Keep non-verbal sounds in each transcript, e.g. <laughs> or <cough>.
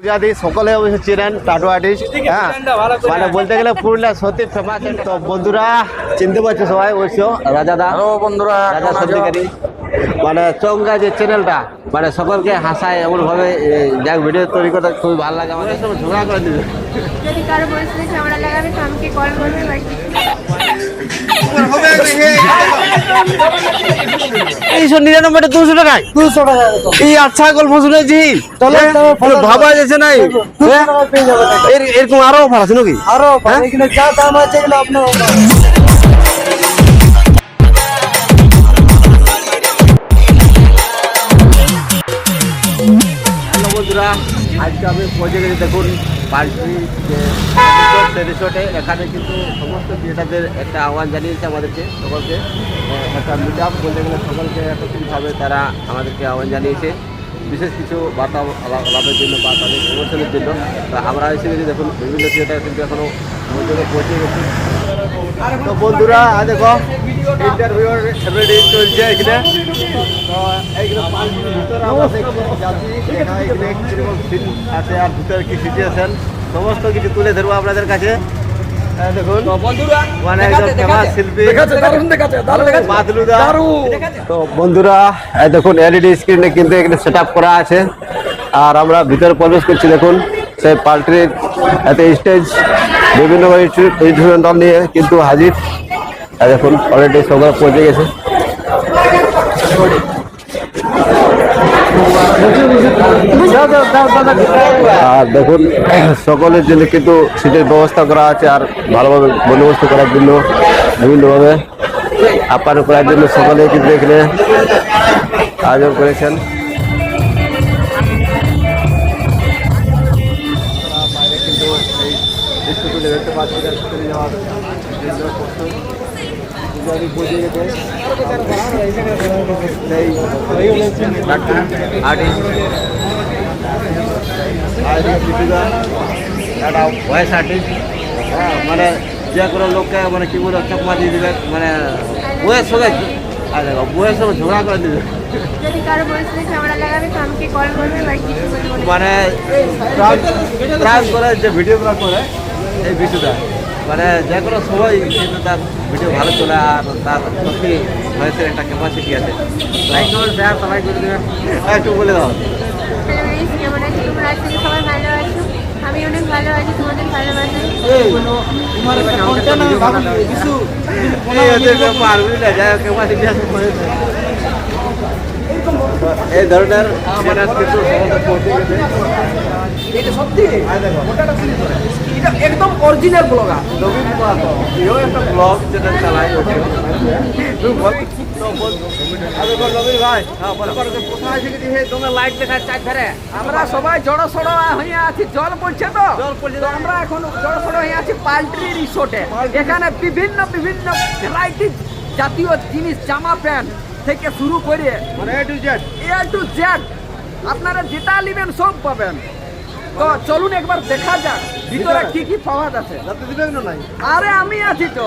পূজাদি সকলে অবশ্য চেনেন টাটু আর্টিস্ট হ্যাঁ? মানে বলতে গেলে <laughs> পুরুলিয়া সত্যি ফেমাস তো বন্ধুরা চিনতে পারছ সবাই অবশ্য রাজাদা বন্ধুরা রাজা সত্যিকারী। মানে চঙ্গা যে চ্যানেলটা মানে সকলকে হাসায় এমনভাবে এ, যাক ভিডিও তৈরি করতে খুবই ভালো লাগে আমাদের। সঙ্গে ঝগড়া করে দিবে। যদি কারও বয়সে ঝামেলা লাগাবে তো আমাকে কল করবে এইশো নিরানব্বইটা দুশো টাকায়? দুশো টাকা এই আচ্ছা গল্প শুনেছি চলো, চলো, ভাবা যাচ্ছে নাই হ্যাঁ? এরকম আরও অফার আছে নাকি? আরও হ্যাঁ? যা দাম আছে আপনার আজকে আমি পৌঁছে গেছি দেখুন পাল্টি যে রিসোর্ট এখানে কিন্তু সমস্ত ক্রিয়েটারদের একটা আহ্বান জানিয়েছে আমাদেরকে সকলকে। একটা মিট আপ বলতে গেলে সকলকে একত্রিতভাবে তারা আমাদেরকে আহ্বান জানিয়েছে। বিশেষ কিছু বার্তা লাভের জন্য বা তাদের প্রমোশনের জন্য। আমরা এসে দেখুন, বিভিন্ন ক্রিয়েটার কিন্তু এখনও পৌঁছে গেছে। তো বন্ধুরা আজ দেখো ইন্টারভিউ রেডি চলছে এখানে। তো এইগুলো পাঁচটির ভিতরে আমরা যাচ্ছি এখানে এখানে কীরকম সিন আছে আর ভিতরে কি সিচুয়েশন সমস্ত কিছু তুলে ধরবো আপনাদের কাছে। দেখুন মানে শিল্পী। মাতলুদা তো বন্ধুরা এই দেখুন এলইডি স্ক্রিনে কিন্তু এখানে সেট করা আছে। আর আমরা ভিতরে প্রবেশ করছি দেখুন সেই পাল্ট্রির এতে স্টেজ বিভিন্ন ইনস্ট্রুমেন্টাল নিয়ে কিন্তু হাজির। এই দেখুন অলরেডি সবাই পৌঁছে গেছে। আর দেখুন, সকলের জন্য কিন্তু সিটের ব্যবস্থা করা আছে আর ভালোভাবে বন্দোবস্ত করার জন্য, বিভিন্নভাবে। আপ্যায়ন করার জন্য সকলে কিন্তু এখানে আয়োজন করেছেন। দৃশ্যগুলো দেখতে পাচ্ছি না, ভিতরে যাওয়ার জন্য প্রস্তুত। পূজারি বুঝে গেছে। সেই artist আর এদিকে পিটুদা, একটা ভয়েস আর্টিস্ট হ্যাঁ মানে যে কোনো লোককে মানে কি বলে চকমা দিয়ে দিবে মানে বইয়ের সঙ্গে আর দেখো বইয়ের সঙ্গে ঝগড়া করে দিবে যদি কারও বয়সে ঝামেলা লাগাবে তো আমাকে কল করবে বাকি কিছু বলব না। মানে প্রাণ করে যে ভিডিওগুলো করে এই ভিডিওটা মানে যে কোনো সময় কিন্তু তার ভিডিও ভালো চলে আর তার সত্যি ভয়েসের একটা ক্যাপাসিটি আছে। লাইক করবেন শেয়ার সবাই করে দেবেন হ্যাঁ, একটু বলে দাও। আমি অনেক ভালো আছি তোমাদের ভালোবাসা এই ধরনের কিন্তু এটা সত্যি? দেখো। এটা একদম অরিজিনাল ব্লগার নবীন মাহাতো এও একটা ব্লগ বল নবীন ভাই। হ্যাঁ আমরা সবাই জড়ো সড়ো হয়ে আছি জল পড়ছে তো? আমরা এখন জড়ো সড়ো হয়ে আছি পাল্ট্রি রিসোর্টে এখানে বিভিন্ন বিভিন্ন ভ্যারাইটি জাতীয় জিনিস জামা প্যান্ট থেকে শুরু করে মানে এ এ টু জেড আপনারা যেটা নেবেন সব পাবেন। তো চলুন একবার দেখা যাক। ভিতরে কি কি নাই? আরে আমি আছি তো।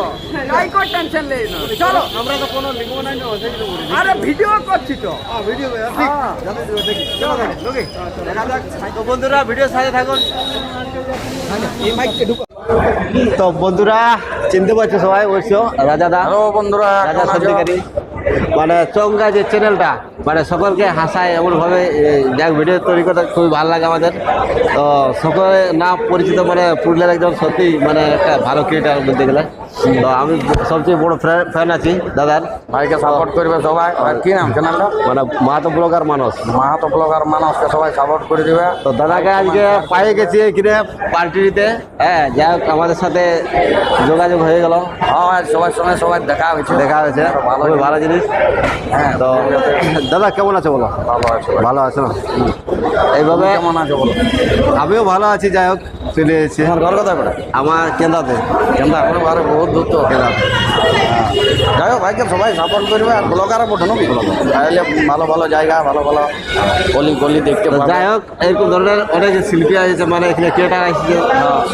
তাই কো টেনশন নেই। চলো। আমরা তো কোনো লিখব নাই না ওই তো আরে ভিডিও করছি তো। ভিডিও ঠিক হ্যাঁ। দেখি। চলো লোকে দেখা। যাক। তো বন্ধুরা ভিডিও সাথে থাকুন। তো বন্ধুরা চিনতে পারছ সবাই অবশ্য। রাজাদা হ্যালো বন্ধুরা রাজা সত্যিকারী মানে চঙ্গা যে চ্যানেলটা মানে সকলকে হাসায় এমনভাবে যাক ভিডিও তৈরি করতে খুবই ভালো লাগে আমাদের। তো সকলে না পরিচিত মানে পুরুলিয়ার একজন সত্যি মানে একটা ভালো ক্রিয়েটার বলতে গেলে। তো আমি সবচেয়ে বড় ফ্যান আছি দাদার। ভাইকে সাপোর্ট করবে সবাই। আর কি নাম চ্যানেলটা মানে মাহাতো ব্লগার মানুষ। মাহাতো ব্লগার মানুষকে সবাই সাপোর্ট করে দিবে। তো দাদাকে আজকে পায়ে গেছি এখানে পার্টিতে। হ্যাঁ যাই হোক আমাদের সাথে যোগাযোগ হয়ে গেল। হ্যাঁ সবার সঙ্গে সবাই দেখা হয়েছে। দেখা হয়েছে। খুবই ভালো জিনিস। হ্যাঁ তো দাদা কেমন আছো বলো? ভালো আছে। ভালো আছো। না এইভাবে কেমন আছে বলো? আমিও ভালো আছি যাই হোক চলে এসেছি। তোমার ঘর কোথায় পড়ে আমার কেন্দ্রাতে কেন্দ্র এখন ঘরে বহুত দূর তো। কেন্দ্রাতে যাই হোক ভাইকে সবাই সাপোর্ট করবে। আর ব্লগারে পড়ো নাকি? তাহলে ভালো ভালো জায়গা ভালো ভালো গলি গলি দেখতে যাই হোক এরকম ধরনের অনেক শিল্পী আছে মানে এখানে ক্রিয়েটার আসছে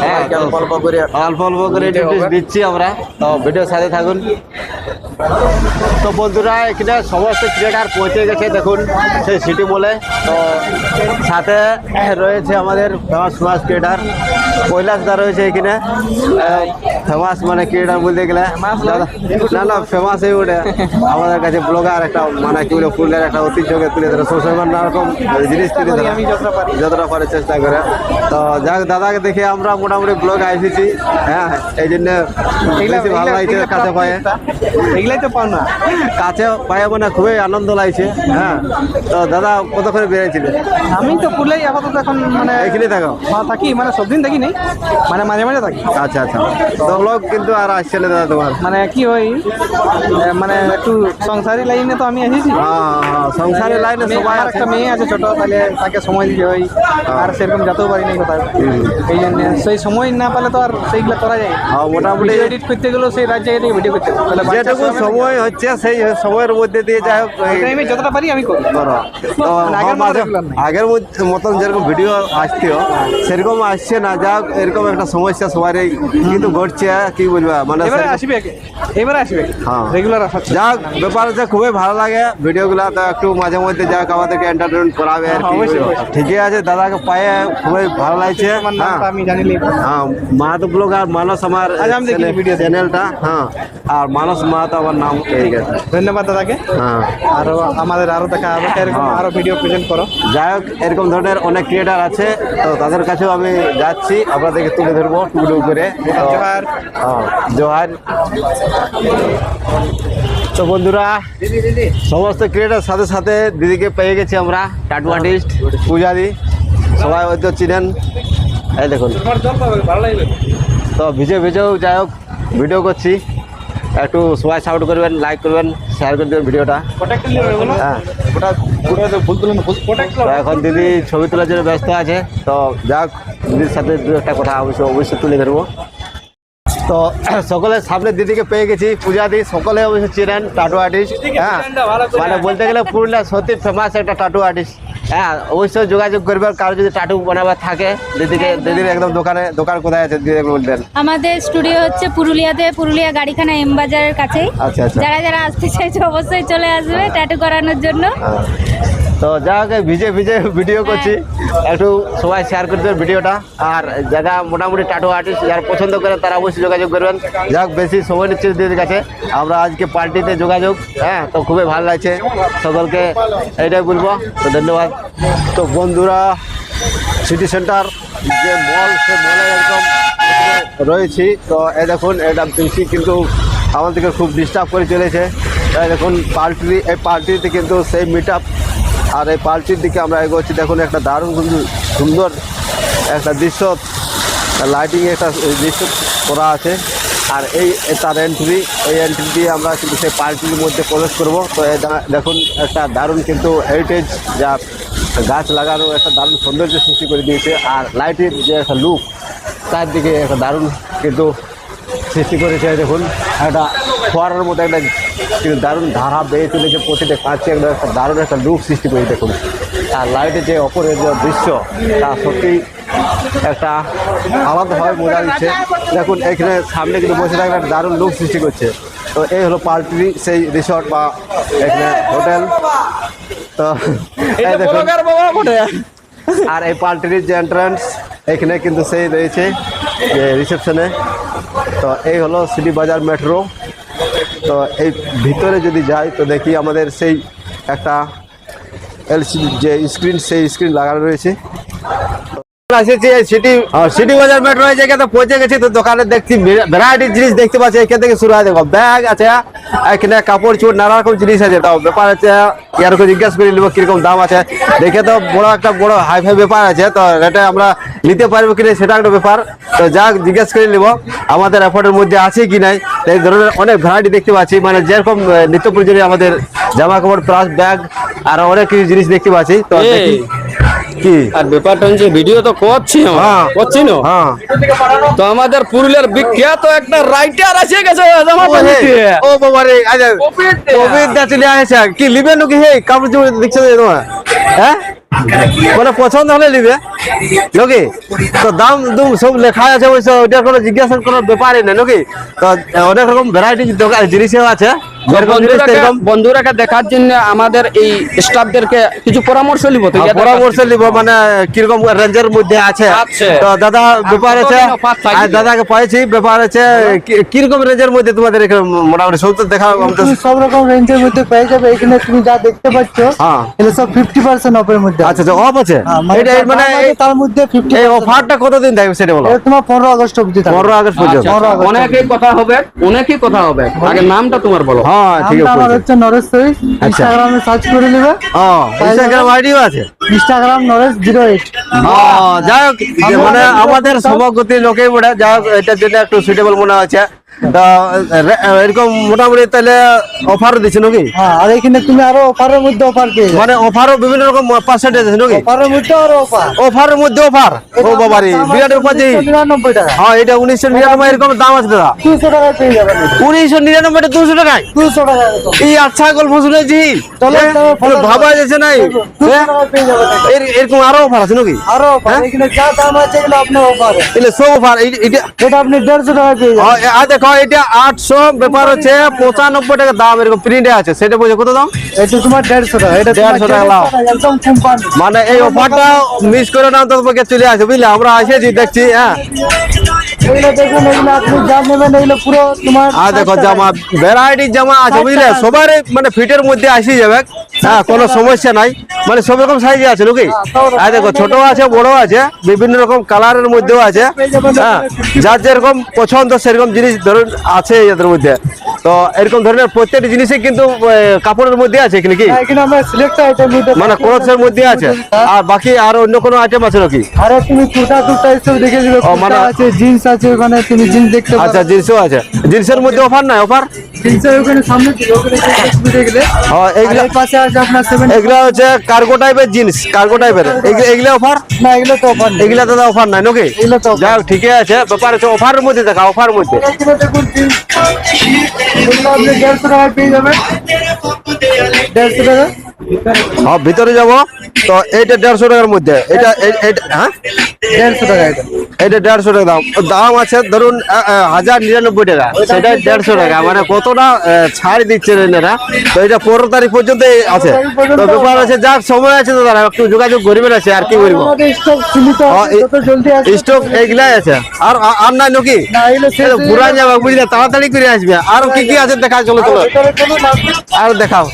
হ্যাঁ সবাইকে অল্প অল্প করে অল্প অল্প করে। দিচ্ছি আমরা। তো ভিডিওর সাথে থাকুন। তো বন্ধুরা, এখানে সমস্ত ক্রিয়েটার পৌঁছে গেছে, দেখুন, সেই সিটি বলে তো সাথে রয়েছে আমাদের famous famous creator Kailash da রয়েছে এখানে। ফেমাস মানে ক্রিয়েটার বলতে গেলে? দাদা- না না ফেমাস এই ওটা। আমাদের কাছে ব্লগার একটা মানে কি বলে ফুলের একটা ঐতিহ্যকে তুলে ধরে সবসময় নানা রকম জিনিস তুলে ধরে যতটা পারে। চেষ্টা করে। তো যাক দাদাকে দেখে আমরা মোটামুটি ব্লগ এসেছি হ্যাঁ এই জন্য বেশি ভালো লাগছে কাছে পায়ে। এগুলাই তো পাও না। কাছে পায়ে মানে খুবই আনন্দ লাগছে হ্যাঁ। তো দাদা কতক্ষণে বেরিয়েছিলেন আমি তো পুরুলিয়ায় আপাতত এখন মানে এখানে থাকো। হ্যাঁ, থাকি মানে সব দিন থাকি নেই মানে মাঝে মাঝে থাকি। আচ্ছা আচ্ছা। তো কিন্তু আর আসছে না দাদা তোমার। মানে কি হয় মানে একটু সংসারী লাইনে তো আমি এসেছি। হ্যাঁ হ্যাঁ, সংসারের লাইনে মেয়ে- সবাই আমার একটা মেয়ে আছে ছোট তাহলে তাকে সময় দিতে হয়। আর সেরকম যেতেও পারি না কোথাও। এই জন্য সেই সময় না পেলে তো আর সেইগুলো করা যায়। হ্যাঁ, মোটামুটি এডিট করতে গেলেও সেই রাত জায়গায় ভিডিও করতে যেটুকু সময়- হচ্ছে সেই সময়ের মধ্যে দিয়ে যাই হোক টাইমে যতটা পারি আমি করি। মানে আগের মতন যেরকম ভিডিও আসতেও সেরকম আসছে না। যা এরকম একটা সমস্যা সবারই কিন্তু ঘটছে। কি বলবা? মানে এবারে আসবে এবারে আসবে হ্যাঁ। রেগুলার আসাচ্ছে যাক ব্যাপার হচ্ছে খুবই ভালো লাগে ভিডিওগুলো তো একটু মাঝে মধ্যে যাক আমাদেরকে এন্টারটেনমেন্ট করাবে আর কি হ্যাঁ। ঠিকই আছে দাদাকে পায়ে খুবই ভালো লাগছে। হ্যাঁ নামটা আমি জানি হ্যাঁ মাহাতো ব্লগ আর মানস আমার ভিডিও। চ্যানেলটা হ্যাঁ। আর মানস মাহাতো আমার নাম ধন্যবাদ দাদাকে। হ্যাঁ। আরও আমাদের আরও দেখা হবে। এরকম। আরও ভিডিও প্রেজেন্ট করো। যাই হোক এরকম ধরনের অনেক ক্রিয়েটার আছে তো তাদের কাছেও আমি যাচ্ছি আপনাদেরকে তুলে ধরবো টুকরো করে। জোহার। তো বন্ধুরা, সমস্ত ক্রিয়েটার সাথে সাথে দিদিকে পেয়ে গেছি আমরা টাটু আর্টিস্ট পূজাদি সবাই হয়তো চিনেন। এই দেখুন। তো ভিজে ভিজেও যাই হোক ভিডিও করছি। একটু সবাই সাপোর্ট করবেন লাইক করবেন শেয়ার করে দেবেন ভিডিওটা হ্যাঁ। এখন দিদি ছবি তোলার জন্য ব্যস্ত আছে। তো যাক দিদির সাথে দু একটা কথা অবশ্যই অবশ্যই তুলে ধরবো। তো <clears throat> সকলের সামনে দিদিকে পেয়ে গেছি। পূজা দি সকলে অবশ্য চেনেন টাটু আর্টিস্ট হ্যাঁ। মানে বলতে গেলে পুরুলিয়া সত্যি ফেমাস একটা টাটু আর্টিস্ট হ্যাঁ। অবশ্যই যোগাযোগ করবেন কারও যদি টাটু বানাবার থাকে দিদিকে দিদির একদম দোকানে দোকান কোথায় আছে দিদি বলবেন আমাদের স্টুডিও হচ্ছে পুরুলিয়াতে পুরুলিয়া গাড়িখানা এম বাজারের কাছেই। আচ্ছা আচ্ছা। যারা যারা আসতে চাইছে অবশ্যই চলে আসবে টাটু করানোর জন্য। তো যা হোক ভিজে ভিজে ভিডিও করছি। একটু সবাই শেয়ার করে দেবেন ভিডিওটা। আর যারা মোটামুটি টাটু আর্টিস্ট যারা পছন্দ করে তারা অবশ্যই যোগাযোগ করবেন। যাক বেশি সময় নিচ্ছে দিদির কাছে। আমরা আজকে পার্টিতে যোগাযোগ হ্যাঁ তো খুবই ভালো লাগছে। সকলকে এইটাই বলব তো ধন্যবাদ। তো বন্ধুরা সিটি সেন্টার যে মল সে মলে একদম রয়েছি। তো এ দেখুন এটা বেশি কিন্তু আমাদেরকে খুব ডিস্টার্ব করে চলেছে। দেখুন পার্টি এই পার্টিতে কিন্তু সেই মিট আর এই পার্টির দিকে আমরা এগোচ্ছি। দেখুন, একটা দারুণ কিন্তু সুন্দর একটা দৃশ্য। লাইটিং একটা দৃশ্য করা আছে। আর এই এ তার এন্ট্রি এই এন্ট্রি দিয়ে আমরা কিন্তু সেই পার্টির মধ্যে প্রবেশ করব। তো এই দা- দেখুন, একটা দারুণ কিন্তু হেরিটেজ যা গাছ লাগানো, একটা দারুণ সৌন্দর্য সৃষ্টি করে দিয়েছে। আর লাইটের যে একটা লুক তার দিকে একটা দারুণ কিন্তু সৃষ্টি করেছে দেখুন একটা ফোয়ারার মতো একটা দারুণ ধারা বেয়ে চলেছে প্রতিটা কাছে একটা একটা দারুণ একটা লুক সৃষ্টি করে দেখুন। আর লাইটের যে অপরের যে দৃশ্য তা সত্যি একটা আলাদাভাবে মজা দিচ্ছে দেখুন এখানে সামনে কিন্তু বসে থাকলে একটা দারুণ লুক সৃষ্টি করছে। তো এই হলো পার্টি সেই রিসর্ট বা এখানে হোটেল। তো এই দেখুন। আর এই পার্টির যে এন্ট্রান্স এখানে কিন্তু সেই রয়েছে যে রিসেপশনে তো এই হলো সিটি বাজার মেট্রো। তো এই ভিতরে যদি যাই, তো দেখি আমাদের সেই একটা এলসিডি যে স্ক্রিন, সেই স্ক্রিন লাগানো রয়েছে। এসেছি সিটি সিটি বাজার মেট্রো এই জায়গাতে পৌঁছে গেছি তো দোকানে দেখছি ভ্যারাইটি জিনিস দেখতে পাচ্ছি। এখান থেকে শুরু হয় দেখো ব্যাগ আছে এখানে কাপড় নানা রকম জিনিস আছে। তাও ব্যাপার আছে ইয়ারকে জিজ্ঞেস করে নিব কীরকম দাম আছে। দেখে তো বড় একটা বড় হাই ফাই ব্যাপার আছে তো এটা আমরা নিতে পারব কিনা সেটা একটা ব্যাপার। তো যা জিজ্ঞেস করে নিব আমাদের এফোর্টের মধ্যে আছে কি নাই এই ধরনের অনেক ভ্যারাইটি দেখতে পাচ্ছি। মানে যেরকম নিত্য প্রয়োজনীয় আমাদের জামা কাপড় প্লাস ব্যাগ আর অনেক কিছু জিনিস দেখতে পাচ্ছি। তো কি? আর ব্যাপারটা হচ্ছে ভিডিও তো করছি হ্যাঁ। করছি না? হ্যাঁ। তো আমাদের পুরুলিয়ার বিখ্যাত একটা রাইটার আছে গেছে ও বাবা রে আচ্ছা চলে কি লিবে নাকি হে? কাপড় চোপড় দেখছ তোমার? হ্যাঁ? মানে পছন্দ হলে নিবে নাকি? তো দাম দুম সব লেখা আছে ওই সব ওইটার কোনো জিজ্ঞাসা কোনো ব্যাপারই নেই নাকি? তো অনেক রকম ভ্যারাইটি জিনিসও আছে। বন্ধুরাকে দেখার জন্য আমাদের এই স্টাফদেরকে কিছু পরামর্শ নিব পরামর্শ নিব মানে কীরকম রেঞ্জের মধ্যে আছে। তো দাদা ব্যাপার আছে দাদাকে পাইছি ব্যাপার আছে কীরকম রেঞ্জের মধ্যে তোমাদের এখানে মোটামুটি সব তো দেখা সব রকম রেঞ্জের মধ্যে পেয়ে যাবে এখানে তুমি যা দেখতে পাচ্ছ হ্যাঁ। এটা সব ফিফটি পার্সেন্ট অফের মধ্যে আছে। আচ্ছা আচ্ছা অফ আছে? হ্যাঁ, মানে তার মানে তার মধ্যে ফিফটি অফারটা কতদিন থাকবে সেটা বলো? তোমার পনেরো আগস্ট অব্দি পনেরো আগস্ট পর্যন্ত। আচ্ছা, অনেকই কথা হবে অনেকই কথা হবে। আগে নামটা তোমার বলো। হ্যাঁ ঠিক আমার হচ্ছে নরেশ সৈস আচ্ছা। ইনস্টাগ্রামে সার্চ করে নেবে। ইনস্টাগ্রাম আইডিও আছে? ইনস্টাগ্রাম নরেশ এইট যাই হোক মানে আমাদের সভাপতি লোকেই বলে যাই হোক এটার জন্য একটু সুইটেবল মনে হচ্ছে। তো এরকম মোটামুটি তাহলে অফার দিচ্ছে নাকি? হ্যাঁ আর এখানে তুমি আরও অফারের মধ্যে অফার পেয়ে মানে অফারও বিভিন্ন রকম পার্সেন্টেজ আছে নাকি? অফারের মধ্যে আরও অফার অফারের মধ্যে অফার ও বাবারি বিরাট অফার যে নিরানব্বই টাকা। হ্যাঁ এটা উনিশশো নিরানব্বই এরকম দাম আছে দাদা। দুশো টাকায় পেয়ে যাবেন উনিশশো নিরানব্বই দুশো টাকায়? দুশো টাকা এই আচ্ছা গল্প শুনেছি। চলো, হ্যাঁ, ভাবা যাচ্ছে নাই? হ্যাঁ? এরকম আরও অফার আছে নাকি? আরও অফার হ্যাঁ? এখানে যা দাম আছে এগুলো আপনার অফার এলে সব অফার এটা এটা আপনি দেড়শো টাকায় পেয়ে যাবেন। হ্যাঁ, আর দেখো এটা আটশো ব্যাপার হচ্ছে পঁচানব্বই টাকা দাম এরকম প্রিন্টে আছে। সেটা বুঝে কত দাম? এটা তোমার দেড়শো টাকা এটা 150 টাকা। মানে এই অফারটা মিস করে না তো তোমাকে চলে আসে বুঝলে? আমরা আসেছি দেখছি হ্যাঁ। এগুলো দেখুন এগুলো আপনি যা নেবেন এগুলো পুরো তোমার আর দেখো জামা ভ্যারাইটি জামা আছে বুঝলে? সবার মানে ফিটের মধ্যে আসি যাবে। হ্যাঁ কোনো সমস্যা নাই। মানে সব রকম সাইজে আছে নাকি? আর দেখো ছোট আছে বড় আছে বিভিন্ন রকম কালারের মধ্যেও আছে। হ্যাঁ যার যেরকম পছন্দ সেরকম জিনিস ধরুন আছে এদের মধ্যে। তো এরকম ধরনের প্রত্যেকটি জিনিসই কিন্তু কাপড়ের মধ্যে আছে এখানে কি হ্যাঁ, এখানে আমরা সিলেক্ট মানে ক্রসের মধ্যে আছে। আর বাকি আর অন্য কোনো আইটেম আছে নাকি? আরে তুমি কুর্তা টুর্তা এসব দেখে দিবে মানে- আছে জিন্স আছে ওখানে তুমি জিন্স দেখতে পারো। আচ্ছা জিন্সও আছে। জিন্সের মধ্যে অফার নাই অফার জিন্সের ওখানে সামনে ওখানে হ্যাঁ এগুলা পাশে আছে আপনার সেভেন এগুলা হচ্ছে কার্গো টাইপের জিন্স কার্গো টাইপের এগুলা অফার না এগুলো তো অফার এগুলা দাদা অফার নাই নাকি? এগুলো তো offer। ঠিকই আছে ব্যাপার হচ্ছে অফারের মধ্যে দেখা অফারের মধ্যে। আপনি পেয়ে যাবেন। টাকা? হ্যাঁ ভিতরে যাব। তো এইটা দেড়শো টাকার মধ্যে। এটা হ্যাঁ? দেড়শো টাকা এটা। এটা দেড়শো টাকা দাম। দাম আছে ধরুন হাজার নিরানব্বই টাকা। সেটা দেড়শো টাকা। মানে কতটা ছাড় দিচ্ছে এনারা তো এটা পনেরো তারিখ পর্যন্ত আছে। তো ব্যাপার আছে। যাক সময় আছে তো দাদা একটু যোগাযোগ করবেন আছে আর কি করব স্টক এইগুলাই আছে আর আর নাই নাকি হয়ে যাবে। বুঝলে তাড়াতাড়ি করে আসবে। আর কি কি আছে দেখা চলো চলো। নেই। আর দেখাও।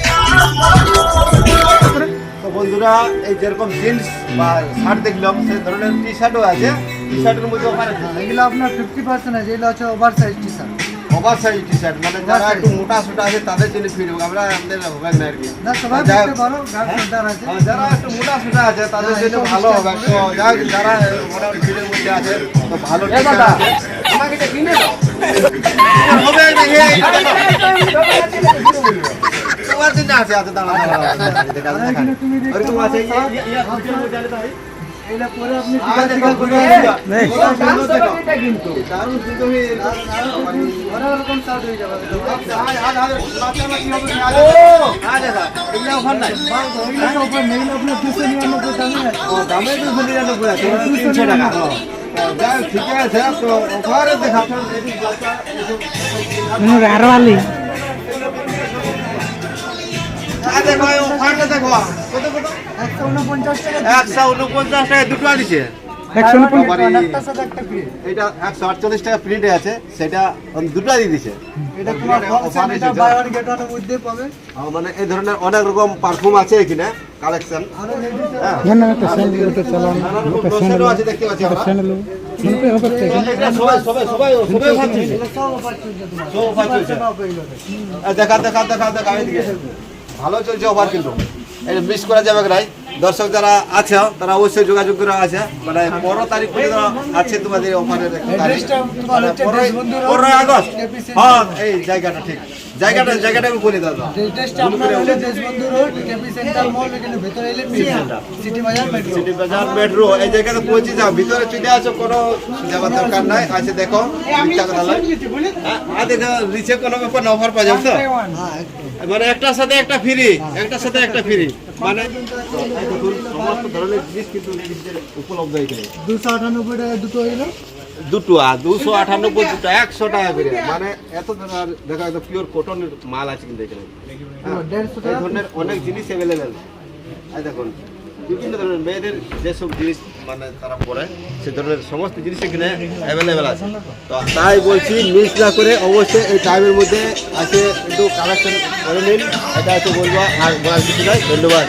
বন্ধুরা এই যেরকম জিন্স বা শার্ট দেখলাম সেই ধরনের টি শার্টও আছে টি শার্টের মধ্যে এগুলো আপনার ফিফটি পার্সেন্ট আছে এগুলো হচ্ছে over size T shirt over size T shirt মানে যারা একটু মোটা সোটা আছে তাদের জন্য ফিট হবে আমরা আমাদের হবে না আর কি হ্যাঁ, যারা একটু মোটা সোটা আছে তাদের হ্যাঁ, জন্য ভালো হবে তো যাই যারা মোটামুটি ফিটের মধ্যে আছে তো ভালো। আমাকে এটা কিনে দাও হবে না, তোমার জন্য আছে, আছে, দাঁড়া। এখানে তুমি আছে, আছে না, আছে, আছে, একশো উনপঞ্চাশ টাকা একশো উনপঞ্চাশ। টাকায় দুটো আনিছে এটা একশো আটচল্লিশ টাকা প্রিন্টে আছে সেটা দুটো দিয়ে দিছে। এটা তোমার এটা ফলস offer এটা এসেছে। বাই ওয়ান গেট ওয়ানের মধ্যে পাবে। আর মানে এই ধরনের অনেক রকম পারফিউম আছে এখানে কালেকশন হ্যাঁ। না একটা স্যান্ডেল একটা চালান নানা রকম লোশনও আছে দেখতে পাচ্ছি দেখা দেখা দেখা দেখা ভালো চলছে অফার কিন্তু এটা মিস করা যাবে নাই দর্শক যারা আছে তারা অবশ্যই যোগাযোগ করে আছে মানে পনেরো তারিখ পর্যন্ত আছে তোমাদের অফারের পনেরোই আগস্ট হ্যাঁ এই জায়গাটা ঠিক জায়গাটা জায়গাটা আমি বলে দাদা। সিটি বাজার মেট্রো এই জায়গাতে পৌঁছে যাও ভিতরে চলে আসো কোনো দরকার নাই আছে দেখো। হ্যাঁ, আর দেখো নিচে কোনো ব্যাপার না অফার পাওয়া যাবে তো হ্যাঁ মানে একটার সাথে একটা ফ্রি একটার সাথে একটা ফ্রি মানে সমস্ত ধরনের জিনিস কিন্তু উপলব্ধ এখানে দুশো আটানব্বই টাকা দুটো হইল দুটো আর দুশো আটানব্বই দুটো একশো টাকা করে। মানে এত ধরনের দেখা যাচ্ছে পিওর কটনের মাল আছে কিন্তু এখানে। হ্যাঁ, এই ধরনের অনেক জিনিস অ্যাভেলেবেল দেখুন বিভিন্ন ধরনের মেয়েদের যেসব জিনিস মানে তারা পরে সে ধরনের সমস্ত জিনিস এখানে অ্যাভেলেবেল আছে। তো তাই বলছি মিস না করে অবশ্যই এই টাইমের মধ্যে আছে একটু কালেকশন করে নিন। এটা হচ্ছে বলব আর বলার কিছু নয় ধন্যবাদ।